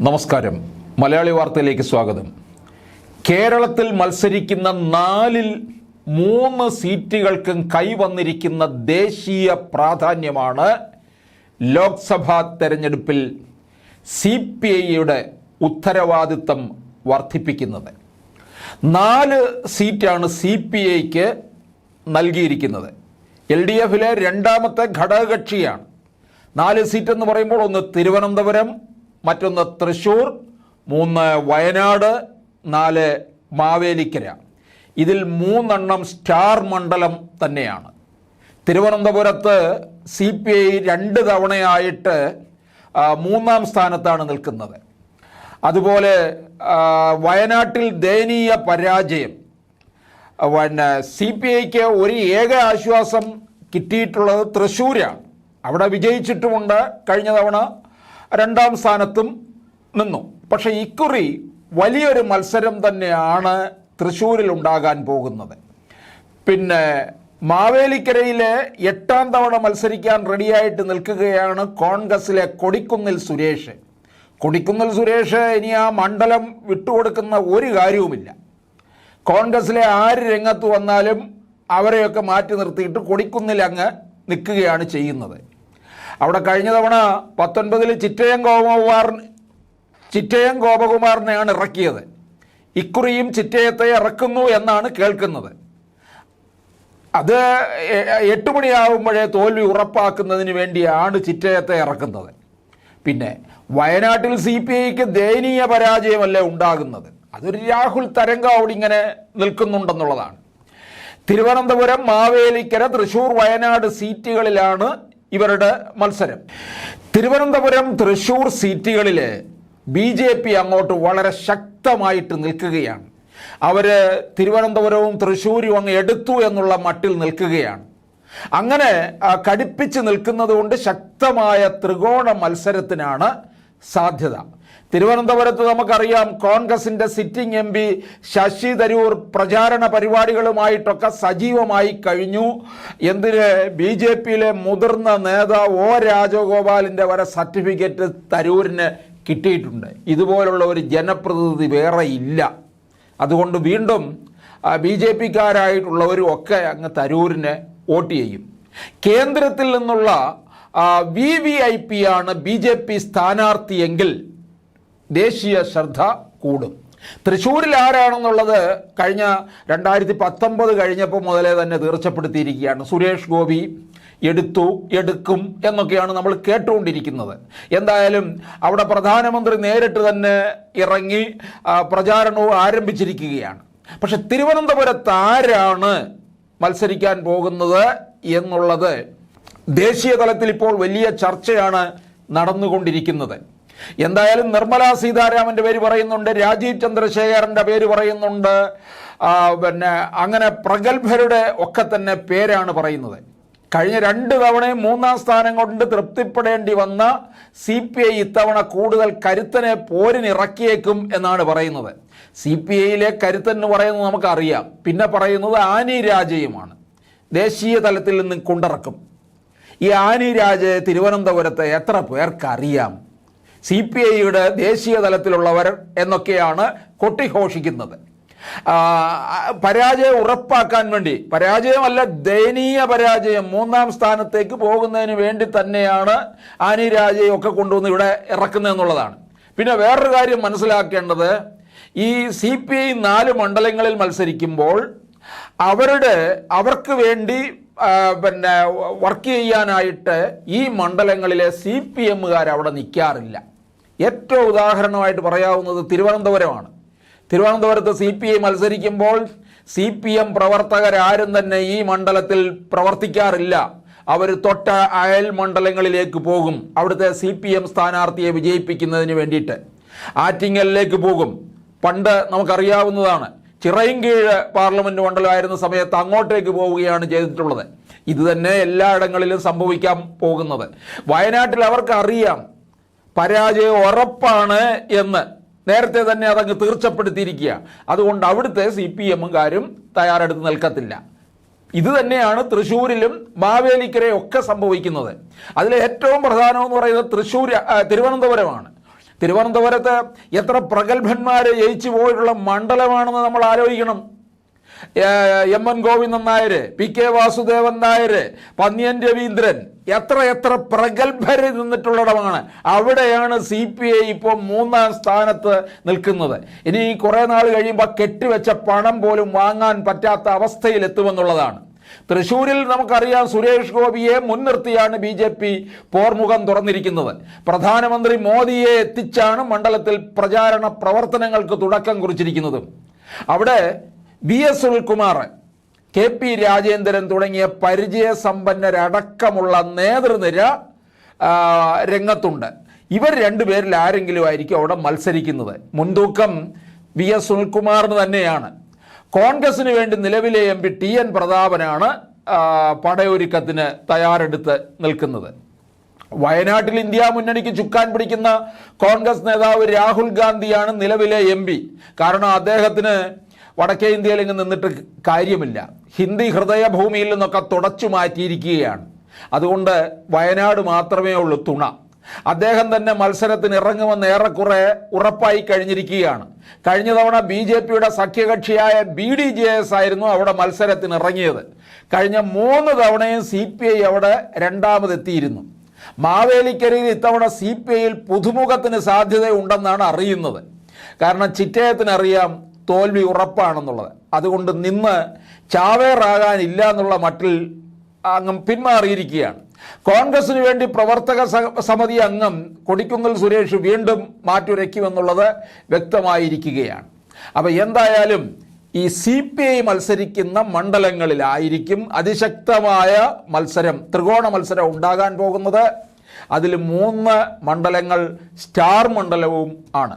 നമസ്കാരം. മലയാളി വാർത്തയിലേക്ക് സ്വാഗതം. കേരളത്തിൽ മത്സരിക്കുന്ന നാലിൽ മൂന്ന് സീറ്റുകൾക്കും കൈവന്നിരിക്കുന്ന ദേശീയ പ്രാധാന്യമാണ് ലോക്സഭാ തെരഞ്ഞെടുപ്പിൽ സി പി ഐയുടെ ഉത്തരവാദിത്തം വർദ്ധിപ്പിക്കുന്നത്. നാല് സീറ്റാണ് സി പി ഐക്ക് നൽകിയിരിക്കുന്നത്. എൽ ഡി എഫിലെ രണ്ടാമത്തെ ഘടകകക്ഷിയാണ്. നാല് സീറ്റ് എന്ന് പറയുമ്പോൾ ഒന്ന് തിരുവനന്തപുരം മറ്റൊന്ന് തൃശ്ശൂർ മൂന്ന് വയനാട് നാല് മാവേലിക്കര. ഇതിൽ മൂന്നെണ്ണം സ്റ്റാർ മണ്ഡലം തന്നെയാണ്. തിരുവനന്തപുരത്ത് സി പി ഐ രണ്ട് തവണയായിട്ട് മൂന്നാം സ്ഥാനത്താണ് നിൽക്കുന്നത്. അതുപോലെ വയനാട്ടിൽ ദയനീയ പരാജയം. പിന്നെ സി പി ഐക്ക് ഒരു ഏക ആശ്വാസം കിട്ടിയിട്ടുള്ളത് തൃശ്ശൂരാണ് അവിടെ വിജയിച്ചിട്ടുമുണ്ട് കഴിഞ്ഞ തവണ. രണ്ടാം സ്ഥാനത്തും നിന്നു. പക്ഷേ ഇക്കുറി വലിയൊരു മത്സരം തന്നെയാണ് തൃശ്ശൂരിൽ ഉണ്ടാകാൻ പോകുന്നത്. പിന്നെ മാവേലിക്കരയിലെ എട്ടാം തവണ മത്സരിക്കാൻ റെഡിയായിട്ട് നിൽക്കുകയാണ് കോൺഗ്രസിലെ കൊടിക്കുന്നിൽ സുരേഷ്. കൊടിക്കുന്നിൽ സുരേഷ് ഇനി ആ മണ്ഡലം വിട്ടുകൊടുക്കുന്ന ഒരു കാര്യവുമില്ല. കോൺഗ്രസിലെ ആര് രംഗത്ത് വന്നാലും അവരെയൊക്കെ മാറ്റി നിർത്തിയിട്ട് കൊടിക്കുന്നിൽ അങ്ങ് നിൽക്കുകയാണ് ചെയ്യുന്നത്. അവിടെ കഴിഞ്ഞ തവണ പത്തൊൻപതിൽ ചിറ്റയം ഗോപകുമാർ ചിറ്റയം ഗോപകുമാറിനെയാണ് ഇറക്കിയത്. ഇക്കുറിയും ചിറ്റയത്തെ ഇറക്കുന്നു എന്നാണ് കേൾക്കുന്നത്. അത് എട്ട് മണിയാകുമ്പോഴേ തോൽവി ഉറപ്പാക്കുന്നതിന് വേണ്ടിയാണ് ചിറ്റയത്തെ ഇറക്കുന്നത്. പിന്നെ വയനാട്ടിൽ സി പി ഐക്ക് ദയനീയ പരാജയമല്ലേ ഉണ്ടാകുന്നത്? അതൊരു രാഹുൽ തരംഗ അവിടെ ഇങ്ങനെ നിൽക്കുന്നുണ്ടെന്നുള്ളതാണ്. തിരുവനന്തപുരം മാവേലിക്കര തൃശൂർ വയനാട് സീറ്റുകളിലാണ് ഇവരുടെ മത്സരം. തിരുവനന്തപുരം തൃശൂർ സീറ്റുകളിൽ ബി ജെ പി അങ്ങോട്ട് വളരെ ശക്തമായിട്ട് നിൽക്കുകയാണ്. അവർ തിരുവനന്തപുരവും തൃശ്ശൂരും അങ്ങ് എടുത്തു എന്നുള്ള മട്ടിൽ നിൽക്കുകയാണ്. അങ്ങനെ കടുപ്പിച്ച് നിൽക്കുന്നത് കൊണ്ട് ശക്തമായ ത്രികോണ മത്സരത്തിനാണ് സാധ്യത. തിരുവനന്തപുരത്ത് നമുക്കറിയാം കോൺഗ്രസിന്റെ sitting M P Shashi Tharoor പ്രചാരണ പരിപാടികളുമായിട്ടൊക്കെ സജീവമായി കഴിഞ്ഞു. എന്തിന്? ബി ജെ പിയിലെ മുതിർന്ന നേതാവ് ഒ രാജഗോപാലിന്റെ വരെ സർട്ടിഫിക്കറ്റ് തരൂരിന് കിട്ടിയിട്ടുണ്ട്. ഇതുപോലുള്ള ഒരു ജനപ്രതിനിധി വേറെ ഇല്ല. അതുകൊണ്ട് വീണ്ടും ബി ജെ പിക്കാരായിട്ടുള്ളവരും ഒക്കെ അങ്ങ് തരൂരിനെ വോട്ട് ചെയ്യും. കേന്ദ്രത്തിൽ നിന്നുള്ള വി വി ഐ പി ആണ് ബി ജെ പി സ്ഥാനാർത്ഥിയെങ്കിൽ ദേശീയ ശ്രദ്ധ കൂടും. തൃശ്ശൂരിൽ ആരാണെന്നുള്ളത് കഴിഞ്ഞ രണ്ടായിരത്തി പത്തൊമ്പത് കഴിഞ്ഞപ്പോൾ മുതലേ തന്നെ തീർച്ചപ്പെടുത്തിയിരിക്കുകയാണ്. സുരേഷ് ഗോപി എടുത്തു എടുക്കും എന്നൊക്കെയാണ് നമ്മൾ കേട്ടുകൊണ്ടിരിക്കുന്നത്. എന്തായാലും അവിടെ പ്രധാനമന്ത്രി നേരിട്ട് തന്നെ ഇറങ്ങി പ്രചാരണവും ആരംഭിച്ചിരിക്കുകയാണ്. പക്ഷെ തിരുവനന്തപുരത്ത് ആരാണ് മത്സരിക്കാൻ പോകുന്നത് എന്നുള്ളത് ദേശീയ തലത്തിൽ ഇപ്പോൾ വലിയ ചർച്ചയാണ് നടന്നുകൊണ്ടിരിക്കുന്നത്. എന്തായാലും നിർമ്മല സീതാരാമന്റെ പേര് പറയുന്നുണ്ട് രാജീവ് ചന്ദ്രശേഖരന്റെ പേര് പറയുന്നുണ്ട് പിന്നെ അങ്ങനെ പ്രഗത്ഭരുടെ ഒക്കെ തന്നെ പേരാണ് പറയുന്നത്. കഴിഞ്ഞ രണ്ട് തവണയും മൂന്നാം സ്ഥാനം കൊണ്ട് തൃപ്തിപ്പെടേണ്ടി വന്ന സി പി ഐ ഇത്തവണ കൂടുതൽ കരുത്തനെ പോരിനിറക്കിയേക്കും എന്നാണ് പറയുന്നത്. സി പി ഐയിലെ കരുത്തൻ എന്ന് പറയുന്നത് നമുക്കറിയാം. പിന്നെ പറയുന്നത് ആനി രാജയുമാണ്. ദേശീയ തലത്തിൽ നിന്ന് കൊണ്ടിറക്കും. ഈ ആനി രാജ് തിരുവനന്തപുരത്തെ എത്ര പേർക്കറിയാം സി പി ഐയുടെ ദേശീയ തലത്തിലുള്ളവർ എന്നൊക്കെയാണ് കൊട്ടിഘോഷിക്കുന്നത്. പരാജയം ഉറപ്പാക്കാൻ വേണ്ടി പരാജയമല്ല ദയനീയ പരാജയം മൂന്നാം സ്ഥാനത്തേക്ക് പോകുന്നതിന് വേണ്ടി തന്നെയാണ് ആനി ഒക്കെ കൊണ്ടുവന്ന് ഇവിടെ ഇറക്കുന്നതെന്നുള്ളതാണ് പിന്നെ വേറൊരു കാര്യം മനസ്സിലാക്കേണ്ടത് ഈ സി പി ഐ നാല് മണ്ഡലങ്ങളിൽ മത്സരിക്കുമ്പോൾ അവരുടെ അവർക്ക് വേണ്ടി പിന്നെ വർക്ക് ചെയ്യാനായിട്ട് ഈ മണ്ഡലങ്ങളിലെ സി പി എമ്മുകാർ അവിടെ നിൽക്കാറില്ല ഏറ്റവും ഉദാഹരണമായിട്ട് പറയാവുന്നത് തിരുവനന്തപുരമാണ്. തിരുവനന്തപുരത്ത് സി പി ഐ മത്സരിക്കുമ്പോൾ സി പി എം പ്രവർത്തകരാരും തന്നെ ഈ മണ്ഡലത്തിൽ പ്രവർത്തിക്കാറില്ല. അവർ തൊട്ട അയൽ മണ്ഡലങ്ങളിലേക്ക് പോകും. അവിടുത്തെ സി പി എം സ്ഥാനാർത്ഥിയെ വിജയിപ്പിക്കുന്നതിന് വേണ്ടിയിട്ട് ആറ്റിങ്ങലിലേക്ക് പോകും. പണ്ട് നമുക്കറിയാവുന്നതാണ് ചിറയിൻകീഴ് പാർലമെന്റ് മണ്ഡലമായിരുന്ന സമയത്ത് അങ്ങോട്ടേക്ക് പോവുകയാണ് ചെയ്തിട്ടുള്ളത്. ഇത് തന്നെ എല്ലായിടങ്ങളിലും സംഭവിക്കാൻ പോകുന്നത്. വയനാട്ടിൽ അവർക്ക് അറിയാം പരാജയം ഉറപ്പാണ് എന്ന്. നേരത്തെ തന്നെ അതങ്ങ് തീർച്ചപ്പെടുത്തിയിരിക്കുക. അതുകൊണ്ട് അവിടുത്തെ സി പി എമ്മുകാരും തയ്യാറെടുത്ത് നിൽക്കത്തില്ല. ഇത് തന്നെയാണ് തൃശ്ശൂരിലും മാവേലിക്കരയും ഒക്കെ സംഭവിക്കുന്നത്. അതിലെ ഏറ്റവും പ്രധാനമെന്ന് പറയുന്നത് തൃശ്ശൂർ തിരുവനന്തപുരമാണ്. തിരുവനന്തപുരത്ത് എത്ര പ്രഗത്ഭന്മാർ ജയിച്ചു പോയിട്ടുള്ള മണ്ഡലമാണെന്ന് നമ്മൾ ആലോചിക്കണം. M N Govindan Nair P K Vasudevan Nair Panniyan Raveendran എത്ര എത്ര പ്രഗത്ഭർ നിന്നിട്ടുള്ളിടമാണ് അവിടെയാണ് സി പി ഐ ഇപ്പോൾ മൂന്നാം സ്ഥാനത്ത് നിൽക്കുന്നത്. ഇനി കുറേ നാൾ കഴിയുമ്പോൾ കെട്ടിവെച്ച പണം പോലും വാങ്ങാൻ പറ്റാത്ത അവസ്ഥയിലെത്തുമെന്നുള്ളതാണ്. തൃശൂരിൽ നമുക്കറിയാം സുരേഷ് ഗോപിയെ മുൻനിർത്തിയാണ് ബി ജെ പി പോർമുഖം തുറന്നിരിക്കുന്നത്. പ്രധാനമന്ത്രി മോദിയെ എത്തിച്ചാണ് മണ്ഡലത്തിൽ പ്രചാരണ പ്രവർത്തനങ്ങൾക്ക് തുടക്കം കുറിച്ചിരിക്കുന്നത്. അവിടെ V S Sunilkumar K P Rajendran തുടങ്ങിയ പരിചയസമ്പന്നരടക്കമുള്ള നേതൃനിര രംഗത്തുണ്ട്. ഇവർ രണ്ടുപേരിൽ ആരെങ്കിലും ആയിരിക്കും അവിടെ മത്സരിക്കുന്നത്. മുൻതൂക്കം വി എസ് സുനിൽകുമാറിന് തന്നെയാണ്. കോൺഗ്രസിന് വേണ്ടി നിലവിലെ എം പി ടി എൻ പ്രതാപനാണ് പടയൊരുക്കത്തിന് തയ്യാറെടുത്ത് നിൽക്കുന്നത്. വയനാട്ടിൽ ഇന്ത്യ മുന്നണിക്ക് ചുക്കാൻ പിടിക്കുന്ന കോൺഗ്രസ് നേതാവ് രാഹുൽ ഗാന്ധിയാണ് നിലവിലെ എം കാരണം അദ്ദേഹത്തിന് വടക്കേ ഇന്ത്യയിൽ ഇങ്ങ് നിന്നിട്ട് കാര്യമില്ല. ഹിന്ദി ഹൃദയഭൂമിയിൽ നിന്നൊക്കെ തുടച്ചു മാറ്റിയിരിക്കുകയാണ്. അതുകൊണ്ട് വയനാട് മാത്രമേ ഉള്ളൂ തുണ. അദ്ദേഹം തന്നെ മത്സരത്തിന് ഇറങ്ങുമെന്ന് ഏറെക്കുറെ ഉറപ്പായി കഴിഞ്ഞിരിക്കുകയാണ്. കഴിഞ്ഞ തവണ ബി ജെ പിയുടെ സഖ്യകക്ഷിയായ ബി ഡി ജെ എസ് ആയിരുന്നു അവിടെ മത്സരത്തിന് ഇറങ്ങിയത്. കഴിഞ്ഞ മൂന്ന് തവണയും സി പി ഐ അവിടെ രണ്ടാമതെത്തിയിരുന്നു. മാവേലിക്കരയിൽ ഇത്തവണ സി പി ഐയിൽ പുതുമുഖത്തിന് സാധ്യതയുണ്ടെന്നാണ് അറിയുന്നത്. കാരണം ചിറ്റയത്തിന് അറിയാം തോൽവി ഉറപ്പാണെന്നുള്ളത്. അതുകൊണ്ട് നിന്ന് ചാവേറാകാനില്ല എന്നുള്ള മട്ടിൽ അങ്ങ് പിന്മാറിയിരിക്കുകയാണ്. കോൺഗ്രസിന് വേണ്ടി പ്രവർത്തക സമിതി അംഗം കൊടിക്കുന്നിൽ സുരേഷ് വീണ്ടും മാറ്റുരയ്ക്കുമെന്നുള്ളത് വ്യക്തമായിരിക്കുകയാണ്. അപ്പം എന്തായാലും ഈ സി പി ഐ മത്സരിക്കുന്ന മണ്ഡലങ്ങളിലായിരിക്കും അതിശക്തമായ മത്സരം ത്രികോണ മത്സരം ഉണ്ടാകാൻ പോകുന്നത്. അതിൽ മൂന്ന് മണ്ഡലങ്ങൾ സ്റ്റാർ മണ്ഡലവും ആണ്.